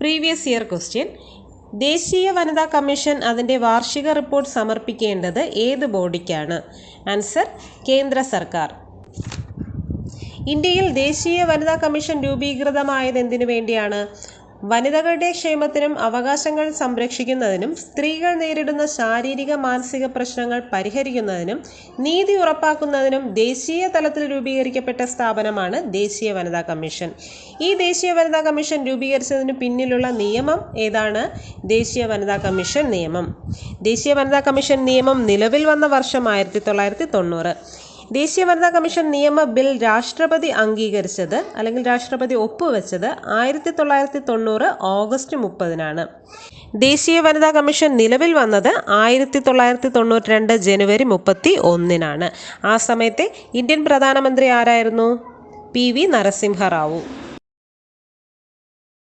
Previous year question ദേശീയ വനിതാ commission അതിന്റെ വാർഷിക റിപ്പോർട്ട് സമർപ്പിക്കേണ്ടത് ഏത് ബോഡിക്കാണ് ആൻസർ കേന്ദ്ര സർക്കാർ. ഇന്ത്യയിൽ ദേശീയ വനിതാ കമ്മീഷൻ രൂപീകൃതമായത് എന്തിനു വേണ്ടിയാണ്? വനിതകളുടെ ക്ഷേമത്തിനും അവകാശങ്ങൾ സംരക്ഷിക്കുന്നതിനും സ്ത്രീകൾ നേരിടുന്ന ശാരീരിക മാനസിക പ്രശ്നങ്ങൾ പരിഹരിക്കുന്നതിനും നീതി ഉറപ്പാക്കുന്നതിനും ദേശീയ തലത്തിൽ രൂപീകരിക്കപ്പെട്ട സ്ഥാപനമാണ് ദേശീയ വനിതാ കമ്മീഷൻ. ഈ ദേശീയ വനിതാ കമ്മീഷൻ രൂപീകരിച്ചതിന് പിന്നിലുള്ള നിയമം ഏതാണ്? ദേശീയ വനിതാ കമ്മീഷൻ നിയമം. ദേശീയ വനിതാ കമ്മീഷൻ നിയമം നിലവിൽ വന്ന വർഷം ആയിരത്തി തൊള്ളായിരത്തി തൊണ്ണൂറ് ദേശീയ വനിതാ കമ്മീഷൻ നിയമ ബിൽ രാഷ്ട്രപതി അംഗീകരിച്ചത് അല്ലെങ്കിൽ രാഷ്ട്രപതി ഒപ്പുവെച്ചത് ആയിരത്തി തൊള്ളായിരത്തി തൊണ്ണൂറ് ഓഗസ്റ്റ് മുപ്പതിനാണ്. ദേശീയ വനിതാ കമ്മീഷൻ നിലവിൽ വന്നത് ആയിരത്തി തൊള്ളായിരത്തി തൊണ്ണൂറ്റി രണ്ട് ജനുവരി മുപ്പത്തി ഒന്നിനാണ് ആ സമയത്തെ ഇന്ത്യൻ പ്രധാനമന്ത്രി ആരായിരുന്നു? P V Narasimha Rao.